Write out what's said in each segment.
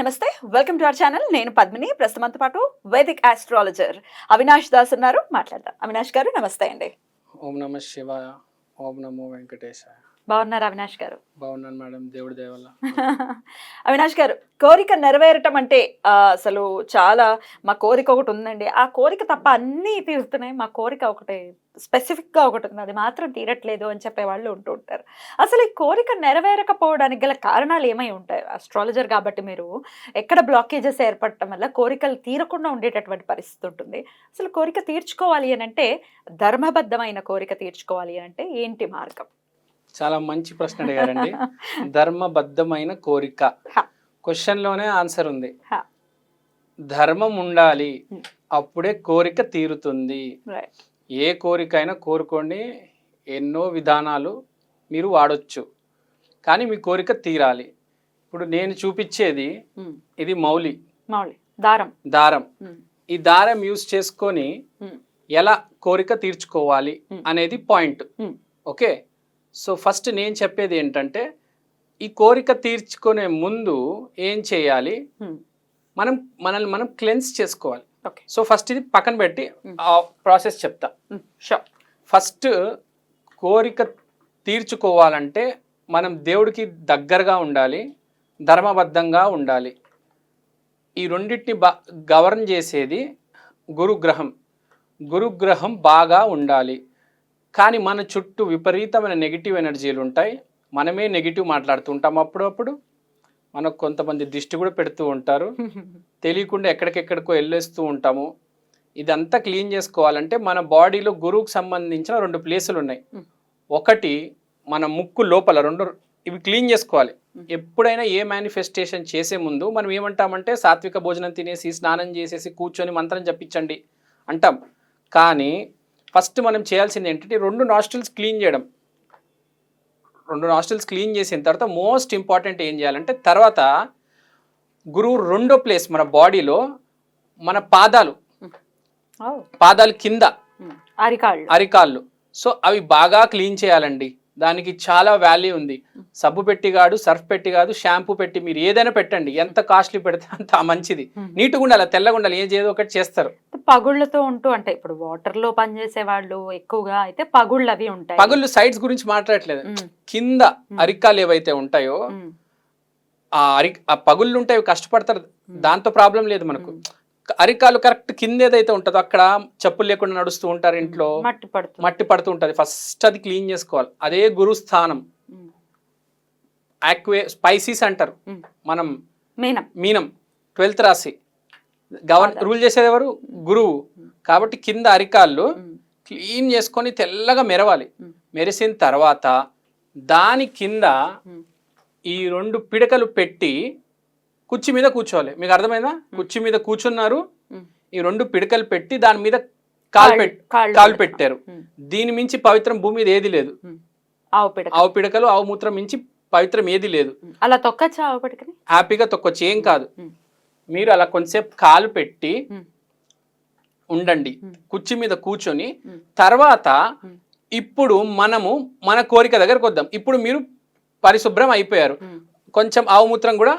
నమస్తే welcome to our channel. నేను పద్మిని ప్రస్తుతంతో పాటు వైదిక్ ఆస్ట్రాలజర్ అవినాష్ దాస్ ఉన్నారు. మాట్లాడదాం. అవినాష్ గారు నమస్తే అండి. ఓం నమ శివాయ. ఓం నమో వెంకటేశాయ. బాగున్నారు అవినాష్ గారు? బాగున్నాను మేడం దేవుడి దేవల్ల అవినాష్ గారు కోరిక నెరవేరటం అంటే అసలు చాలా మా కోరిక ఒకటి ఉందండి. ఆ కోరిక తప్ప అన్నీ తీరుతున్నాయి. మా కోరిక ఒకటి స్పెసిఫిక్గా ఒకటి ఉంది. అది మాత్రం తీరట్లేదు అని చెప్పే వాళ్ళు ఉంటూ ఉంటారు. అసలు ఈ కోరిక నెరవేరకపోవడానికి గల కారణాలు ఏమై ఉంటాయి? ఆస్ట్రాలజర్ కాబట్టి మీరు ఎక్కడ బ్లాకేజెస్ ఏర్పడటం వల్ల కోరికలు తీరకుండా ఉండేటటువంటి పరిస్థితి ఉంటుంది. అసలు కోరిక తీర్చుకోవాలి అని అంటే ధర్మబద్ధమైన కోరిక తీర్చుకోవాలి అని అంటే ఏంటి మార్గం? చాలా మంచి ప్రశ్న అడిగారండి. ధర్మబద్ధమైన కోరిక. క్వశ్చన్లోనే ఆన్సర్ ఉంది. ధర్మం ఉండాలి. అప్పుడే కోరిక తీరుతుంది. ఏ కోరికైనా కోరుకోండి. ఎన్నో విధానాలు మీరు వాడొచ్చు. కానీ మీ కోరిక తీరాలి. ఇప్పుడు నేను చూపించేది ఇది మౌలి. మౌళి దారం. దారం. ఈ దారం యూస్ చేసుకొని ఎలా కోరిక తీర్చుకోవాలి. అనేది పాయింట్. ఓకే? సో ఫస్ట్ నేను చెప్పేది ఏంటంటే ఈ కోరిక తీర్చుకునే ముందు ఏం చేయాలి. మనం మనల్ని మనం క్లెన్స్ చేసుకోవాలి. ఓకే. సో ఫస్ట్ ఇది పక్కన పెట్టి. ఆ ప్రాసెస్ చెప్తా. షూర్. ఫస్ట్ కోరిక తీర్చుకోవాలంటే మనం దేవుడికి దగ్గరగా ఉండాలి ధర్మబద్ధంగా ఉండాలి. ఈ రెండింటిని బా గవర్న్ చేసేది గురుగ్రహం. గురుగ్రహం బాగా ఉండాలి. కానీ మన చుట్టూ విపరీతమైన నెగిటివ్ ఎనర్జీలు ఉంటాయి. మనమే నెగిటివ్ మాట్లాడుతుంటాం అప్పుడప్పుడు. మనకు కొంతమంది దిష్టి కూడా పెడుతూ ఉంటారు. తెలియకుండా ఎక్కడికెక్కడికో వెళ్ళేస్తూ ఉంటాము. ఇదంతా క్లీన్ చేసుకోవాలంటే మన బాడీలో గురువుకు సంబంధించిన రెండు ప్లేసులు ఉన్నాయి. ఒకటి మన ముక్కు లోపల రెండు ఇవి క్లీన్ చేసుకోవాలి. ఎప్పుడైనా ఏ మేనిఫెస్టేషన్ చేసే ముందు మనం ఏమంటామంటే సాత్విక భోజనం తినేసి స్నానం చేసేసి కూర్చొని మంత్రం జపించండి అంటాం. కానీ ఫస్ట్ మనం చేయాల్సింది ఏంటంటే రెండు నాస్ట్రిల్స్ క్లీన్ చేయడం. రెండు నాస్ట్రిల్స్ క్లీన్ చేసిన తర్వాత మోస్ట్ ఇంపార్టెంట్ ఏం చేయాలంటే తర్వాత గురువు రెండో ప్లేస్ మన బాడీలో మన పాదాలు పాదాలు కింద అరికాళ్ళు. అరికాళ్ళు. సో అవి బాగా క్లీన్ చేయాలండి. దానికి చాలా వాల్యూ ఉంది. సబ్బు పెట్టి కాదు సర్ఫ్ పెట్టి కాదు షాంపూ పెట్టి మీరు ఏదైనా పెట్టండి. ఎంత కాస్ట్లీ పెడితే అంత మంచిది. నీట్గా ఉండాలి తెల్లగా ఉండాలి ఏది ఒకటి చేస్తారు. పగుళ్ళతో ఉంటూ అంటే ఇప్పుడు వాటర్లో పనిచేసే వాళ్ళు ఎక్కువగా అయితే పగుళ్ళు అవి ఉంటాయి. పగుళ్ళు సైడ్స్ గురించి మాట్లాడట్లేదు. కింద అరికాలు ఏవైతే ఉంటాయో ఆ అరి ఆ పగుళ్ళు ఉంటాయి కష్టపడతారు. దాంతో ప్రాబ్లం లేదు మనకు. అరికాలు కరెక్ట్ కింద ఏదైతే ఉంటుందో అక్కడ చెప్పులు లేకుండా నడుస్తూ ఉంటారు ఇంట్లో మట్టి పడుతుంది. మట్టి పడుతూ ఉంటుంది ఫస్ట్ అది క్లీన్ చేసుకోవాలి. అదే గురు స్థానం. ఉమ్, ఆక్వే స్పైసీస్ అంటారు. మనం మీనం. మీనం. ట్వెల్త్ రాశి గవర్న. రూల్ చేసేది ఎవరు? గురువు. కాబట్టి కింద అరికాళ్ళు క్లీన్ చేసుకొని తెల్లగా మెరవాలి. మెరిసిన తర్వాత దాని కింద. ఈ రెండు పిడకలు పెట్టి కుర్చీ మీద కూర్చోవాలి. మీకు అర్థమైందా? కుర్చీ మీద కూర్చున్నారు. ఈ రెండు పిడకలు పెట్టి దాని మీద కాలు పెట్ కాళ్ళు కాలు. పెట్టారు. దీని మించి పవిత్రం భూమి మీద ఏది లేదు. ఆవు పిడక ఆవు పిడకలు ఆవు మూత్రం మించి పవిత్రం ఏది లేదు. అలా తొక్కచ్చా ఆవు పిడకని? హ్యాపీగా తొక్కొచ్చు. ఏం కాదు. మీరు అలా కొంచెంసేపు కాలు పెట్టి ఉండండి. కుర్చీ మీద కూర్చొని. తర్వాత. ఇప్పుడు మనము మన కోరిక దగ్గరకు వద్దాం. ఇప్పుడు మీరు పరిశుభ్రం అయిపోయారు. కొంచెం ఆవు మూత్రం కూడా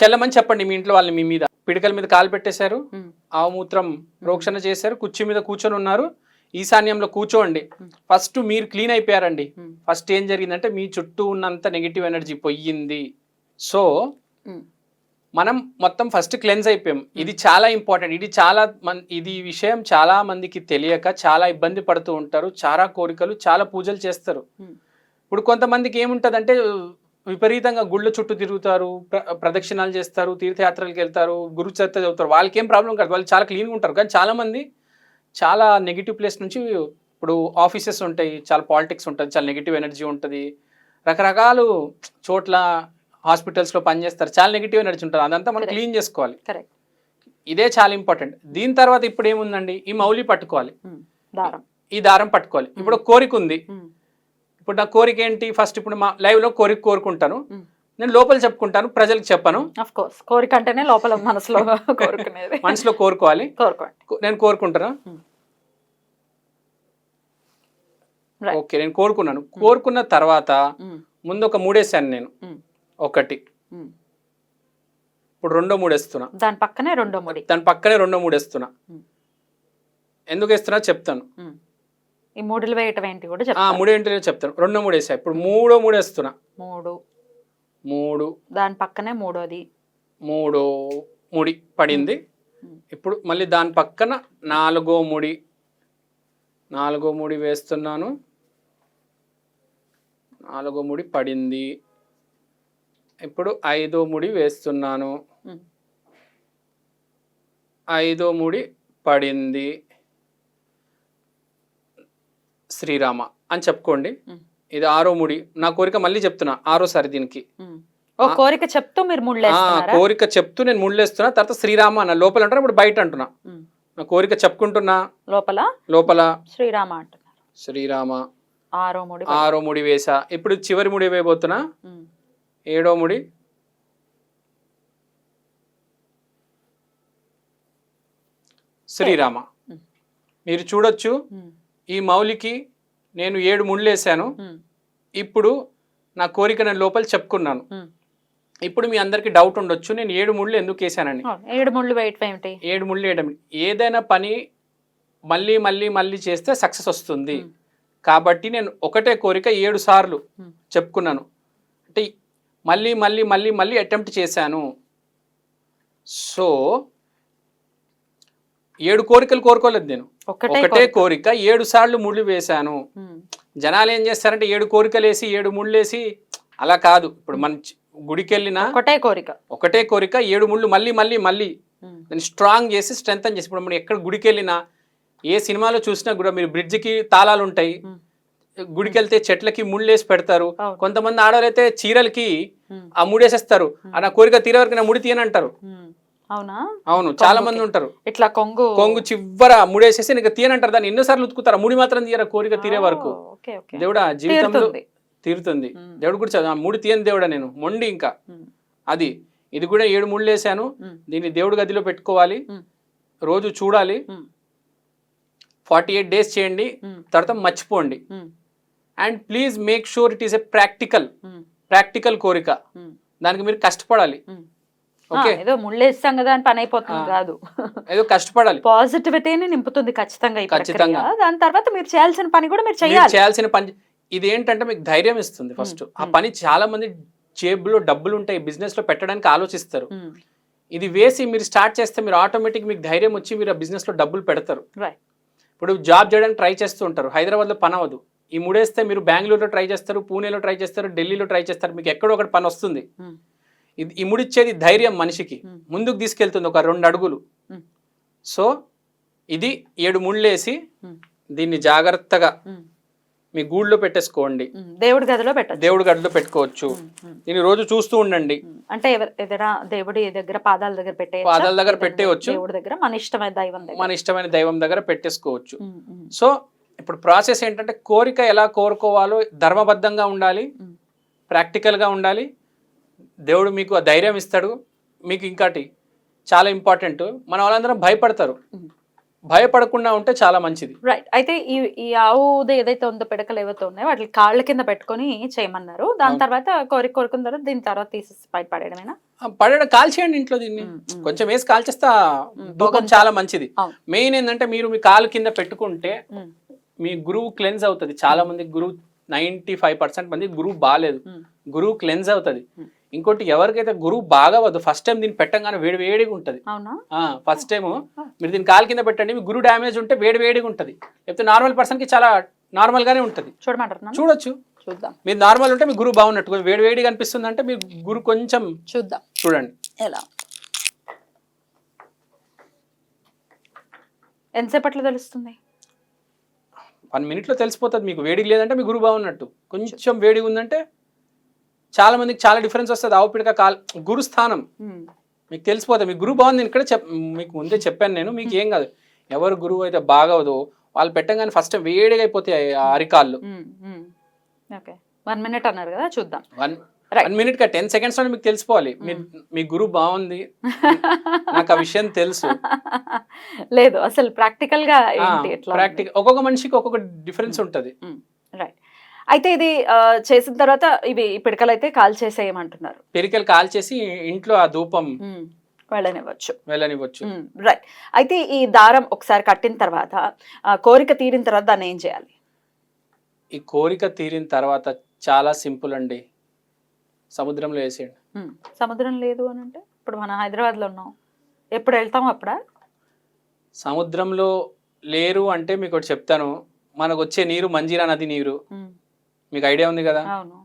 చెల్లమని చెప్పండి మీ ఇంట్లో వాళ్ళని మీ మీద. పిడకల మీద కాలు పెట్టేశారు. ఉమ్, ఆవు మూత్రం ప్రోక్షణ చేశారు. కుర్చీ మీద కూర్చొని ఉన్నారు. ఈశాన్యంలో కూర్చోండి. ఫస్ట్ మీరు క్లీన్ అయిపోయారండి. ఫస్ట్ ఏం జరిగిందంటే మీ చుట్టూ ఉన్నంత నెగిటివ్ ఎనర్జీ పోయింది. సో మనం మొత్తం ఫస్ట్ క్లెన్స్ అయిపోయాం. ఇది చాలా ఇంపార్టెంట్. ఇది చాలా మన్ ఇది విషయం చాలా మందికి తెలియక చాలా ఇబ్బంది పడుతూ ఉంటారు. చాలా కోరికలు చాలా పూజలు చేస్తారు. ఇప్పుడు కొంతమందికి ఏముంటదంటే విపరీతంగా గుళ్ళ చుట్టూ తిరుగుతారు ప్ర- ప్రదక్షిణాలు చేస్తారు తీర్థయాత్రలకు వెళ్తారు గురు చరిత్ర చదువుతారు. వాళ్ళకి ఏం ప్రాబ్లం కాదు. వాళ్ళు చాలా క్లీన్గా ఉంటారు. కానీ చాలా మంది చాలా నెగిటివ్ ప్లేస్ నుంచి ఇప్పుడు ఆఫీసెస్ ఉంటాయి. చాలా పాలిటిక్స్ ఉంటుంది. చాలా నెగిటివ్ ఎనర్జీ ఉంటుంది. రకరకాలు చోట్ల హాస్పిటల్స్లో పనిచేస్తారు చాలా నెగిటివ్ ఎనర్జీ ఉంటుంది. అదంతా మనం. క్లీన్ చేసుకోవాలి. ఇదే చాలా ఇంపార్టెంట్ దీని తర్వాత ఇప్పుడు ఏముందండి? ఈ మౌలి పట్టుకోవాలి. దారం. ఈ దారం పట్టుకోవాలి. ఇప్పుడు ఒక కోరిక ఉంది. ఉమ్, ఇప్పుడు నా కోరిక ఏంటి? ఫస్ట్ ఇప్పుడు మా లైవ్లో కోరిక కోరుకుంటాను. నేను లోపల చెప్పుకుంటాను ప్రజలకు చెప్పను. కోర్స్ కోరిక అంటేనే లోపల మనసులో కోరుకునేది. మనసులో కోరుకోవాలి. కోరుకోండి. నేను కోరుకుంటాను. ఓకే నేను కోరుకున్నాను. కోరుకున్న తర్వాత ముందు ఒక మూడేసాను నేను. ఒకటి. ఇప్పుడు రెండో మూడు వేస్తున్నా దాని పక్కనే రెండో ముడి. దాని పక్కనే రెండో మూడు వేస్తున్నా ఉమ్. ఎందుకు వేస్తున్నా చెప్తాను. ఈ మూడులు వేయటం ఏంటి కూడా ఆ చెప్తా మూడు ఏంటో చెప్తాను రెండో మూడు వేసా ఇప్పుడు మూడో మూడు వేస్తున్నా మూడు. మూడు. దాని పక్కనే మూడోది మూడో ముడి పడింది. ఉమ్. ఇప్పుడు మళ్ళీ దాని పక్కన నాలుగో ముడి. నాలుగో ముడి వేస్తున్నాను. నాలుగో ముడి పడింది. ఇప్పుడు ఐదో ముడి వేస్తున్నాను. ఉమ్. ఐదో ముడి పడింది. శ్రీరామ అని చెప్పుకోండి. ఇది ఆరో ముడి. నా కోరిక మళ్ళీ చెప్తున్నా ఆరోసారి దీనికి. కోరిక చెప్తూ మీరు కోరిక చెప్తూ నేను ముళ్ళేస్తున్నా తర్వాత శ్రీరామ అన్న లోపల అంటారు ఇప్పుడు బయట అంటున్నా. నా కోరిక చెప్పుకుంటున్నా. లోపల? లోపల. శ్రీరామ అంటున్నారు. శ్రీరామ. ఆరో ముడి ఆరో ముడి వేసా. ఇప్పుడు చివరి ముడి వేయబోతున్నా. ఏడో ముడి. శ్రీరామ. మీరు చూడొచ్చు. ఈ మౌలికి నేను ఏడు ముళ్ళేసాను. ఇప్పుడు నా కోరిక నేను లోపల చెప్పుకున్నాను. ఇప్పుడు మీ అందరికి డౌట్ ఉండొచ్చు నేను ఏడు ముళ్ళు ఎందుకు వేసానని అవును. ఏడు ముళ్ళు ఏడు ముళ్ళు వేయడం ఏదైనా పని మళ్ళీ మళ్ళీ మళ్ళీ చేస్తే సక్సెస్ వస్తుంది. కాబట్టి నేను ఒకటే కోరిక ఏడు సార్లు. చెప్పుకున్నాను అంటే మళ్ళీ మళ్ళీ మళ్ళీ మళ్ళీ అటెంప్ట్ చేశాను సో ఏడు కోరికలు కోరుకోలేదు నేను ఒకటే కోరిక. ఏడు సార్లు ముళ్ళు వేశాను. జనాలు ఏం చేస్తారంటే ఏడు కోరికలు వేసి ఏడు ముళ్ళు వేసి అలా కాదు ఇప్పుడు మన గుడికి వెళ్ళినా ఒకటే కోరిక ఒకటే కోరిక ఏడు ముళ్ళు మళ్ళీ మళ్ళీ మళ్ళీ. దాన్ని స్ట్రాంగ్ చేసి స్ట్రెంగ్ చేసి ఇప్పుడు మనం ఎక్కడ గుడికి వెళ్ళినా ఏ సినిమాలో చూసినా కూడా మీరు బ్రిడ్జికి తాళాలు ఉంటాయి. గుడికి వెళ్తే చెట్లకి ముళ్ళేసి పెడతారు. కొంతమంది ఆడవారైతే చీరలకి. ఆ ముడేసేస్తారు ఆ నా కోరిక తీరే వరకు నా ముడి తీయని అంటారు ఉమ్. అవునా? అవును చాలా మంది ఉంటారు. ఇట్లా కొంగు? కొంగు చివ్వర ముడేసేసి నీకు తీయనంటారు. దాన్ని ఎన్నోసార్లు ఉతుకుతారు? ముడి మాత్రం తీయరా? కోరిక తీరే వరకు. దేవుడా జీవితంలో తీరుతుంది. దేవుడు కూడా చదువు, ముడి తీయని దేవుడా నేను? మొండి ఇంకా. అది ఇది కూడా ఏడు ముళ్ళు వేసాను. దీన్ని దేవుడి గదిలో పెట్టుకోవాలి. రోజు చూడాలి. ఫార్టీ ఎయిట్ డేస్ చేయండి. తర్వాత మర్చిపోండి. And please make sure it is a practical. Practical కోరిక. దానికి మీరు కష్టపడాలి. ఏదో ముళ్ళేస్తాం కదా అని పని అయిపోతుంది. కాదు ఏదో కష్టపడాలి పాజిటివిటీని నింపుతుంది ఖచ్చితంగా ఖచ్చితంగా. దాని తర్వాత మీరు చేయాల్సిన పని కూడా మీరు చేయాలి చేయాల్సిన పని ఇది ఏంటంటే మీకు ధైర్యం ఇస్తుంది ఫస్ట్ ఆ. పని చాలా మంది జేబులో డబ్బులు ఉంటాయి బిజినెస్లో పెట్టడానికి ఆలోచిస్తారు. ఇది వేసి మీరు స్టార్ట్ చేస్తే మీరు ఆటోమేటిక్ మీకు ధైర్యం వచ్చి మీరు ఆ బిజినెస్లో డబ్బులు పెడతారు. ఇప్పుడు జాబ్ చేయడానికి ట్రై చేస్తూ ఉంటారు హైదరాబాద్లో పని అవ్వదు ఈ మూడేస్తే మీరు బెంగళూరులో ట్రై చేస్తారు పూణేలో ట్రై చేస్తారు ఢిల్లీలో ట్రై చేస్తారు మీకు ఎక్కడో ఒకటి పని వస్తుంది. ఇది ఈ ముడిచ్చేది ధైర్యం మనిషికి. ముందుకు తీసుకెళ్తుంది ఒక రెండు అడుగులు. సో ఇది ఏడు ముళ్ళేసి. దీన్ని జాగ్రత్తగా. మీ గూళ్ళో పెట్టేసుకోండి. దేవుడి గదిలో పెట్టచ్చు దేవుడి గడిలో పెట్టుకోవచ్చు దీన్ని రోజు చూస్తూ ఉండండి అంటే ఎదురా దేవుడి దగ్గర పాదాల దగ్గర పెట్టే పాదాల దగ్గర పెట్టేయచ్చు. దేవుడి దగ్గర మన ఇష్టమైన దైవం దగ్గర మన ఇష్టమైన దైవం దగ్గర పెట్టేసుకోవచ్చు. సో ఇప్పుడు ప్రాసెస్ ఏంటంటే కోరిక ఎలా కోరుకోవాలో ధర్మబద్ధంగా ఉండాలి. ప్రాక్టికల్గా ఉండాలి దేవుడు మీకు ఆ ధైర్యం ఇస్తాడు మీకు ఇంకాటి చాలా ఇంపార్టెంట్ మన వాళ్ళందరం భయపడతారు. భయపడకుండా ఉంటే చాలా మంచిది రైట్ అయితే ఈ ఈ ఆవుది ఏదైతే ఉందో పిడకలు ఏవైతే ఉన్నాయో వాటి కాళ్ళ కింద పెట్టుకొని చేయమన్నారు దాని. తర్వాత కోరిక కోరుకున్న తర్వాత దీని తర్వాత తీసేసి బయట పడేయడమేనా ఆ, పడేయడం కాల్చేయండి ఇంట్లో దీన్ని. కొంచెం వేసి కాల్చేస్తే దూకం. చాలా మంచిది. మెయిన్ ఏంటంటే మీరు మీ కాలు కింద పెట్టుకుంటే. మీ గురువు క్లెన్స్ అవుతుంది చాలా మంది గురువు నైంటీ ఫైవ్ పర్సెంట్ మంది గురువు బాగాలేదు. గురువు క్లెన్స్ అవుతుంది. ఇంకోటి ఎవరికైతే గురువు బాగా అవ్వదు ఫస్ట్ టైం దీన్ని పెట్టంగానే వేడి వేడిగా ఉంటుంది. అవునా? ఫస్ట్ టైం మీరు దీన్ని కాలు కింద పెట్టండి మీ గురువు డ్యామేజ్ ఉంటే వేడి వేడిగా ఉంటుంది. లేకపోతే నార్మల్ పర్సన్కి చాలా నార్మల్ గానే ఉంటుంది. చూడమంటున్నాను చూడొచ్చు. చూద్దాం. మీరు నార్మల్ ఉంటే మీ గురువు బాగున్నట్టు కొంచెం వేడి వేడిగా అనిపిస్తుంది అంటే మీ గురు కొంచెం చూద్దాం. చూడండి. ఎలా? ఎంతసేపట్లో తెలుస్తుంది? వన్ మినిట్లో తెలిసిపోతుంది మీకు. వేడిగా లేదంటే మీ గురువు బాగున్నట్టు. కొంచెం వేడిగా ఉందంటే చాలా మందికి చాలా డిఫరెన్స్ వస్తుంది. ఆవు పిడక కాల్ గురు స్థానం ఉమ్. మీకు తెలిసిపోతుంది మీ గురువు బాగుంది ఇక్కడ చెప్ మీకు ముందే చెప్పాను నేను మీకు ఏం కాదు. ఎవరు గురువు అయితే బాగవదో వాళ్ళు పెట్టంగానే ఫస్ట్ వేడిగా అయిపోతాయి అరికాళ్ళు. వన్ మినిట్ అన్నారు కదా చూద్దాం. వన్. వన్ మినిట్ కా టెన్ సెకండ్స్లో మీకు తెలిసిపోవాలి. మీ గురువు బాగుంది. నాకు ఆ విషయం తెలుసు. లేదు అసలు ప్రాక్టికల్గా ప్రాక్టికల్ ఒక్కొక్క మనిషికి ఒక్కొక్క డిఫరెన్స్ ఉంటది. అయితే ఇది చేసిన తర్వాత ఇవి పిడకలు అయితే కాల్ చేసేయమంటున్నారు. పెరికలు కాల్చేసి ఇంట్లో ఆ ధూపం వెళ్ళనివ్వచ్చు. వెళ్ళనివ్వచ్చు. రైట్ అయితే ఈ దారం ఒకసారి కట్టిన తర్వాత కోరిక తీరిన తర్వాత దాన్ని ఏం చేయాలి? ఈ కోరిక తీరిన తర్వాత చాలా సింపుల్ అండి. సముద్రంలో వేసేయండి. సముద్రం లేదు అని అంటే ఇప్పుడు మనం హైదరాబాద్లో ఉన్నాం. ఎప్పుడు వెళ్తాం అప్పుడా? సముద్రంలో లేరు అంటే మీకు ఒకటి చెప్తాను. మనకు వచ్చే నీరు మంజీరా నది నీరు. మీకు ఐడియా ఉంది కదా? అవును.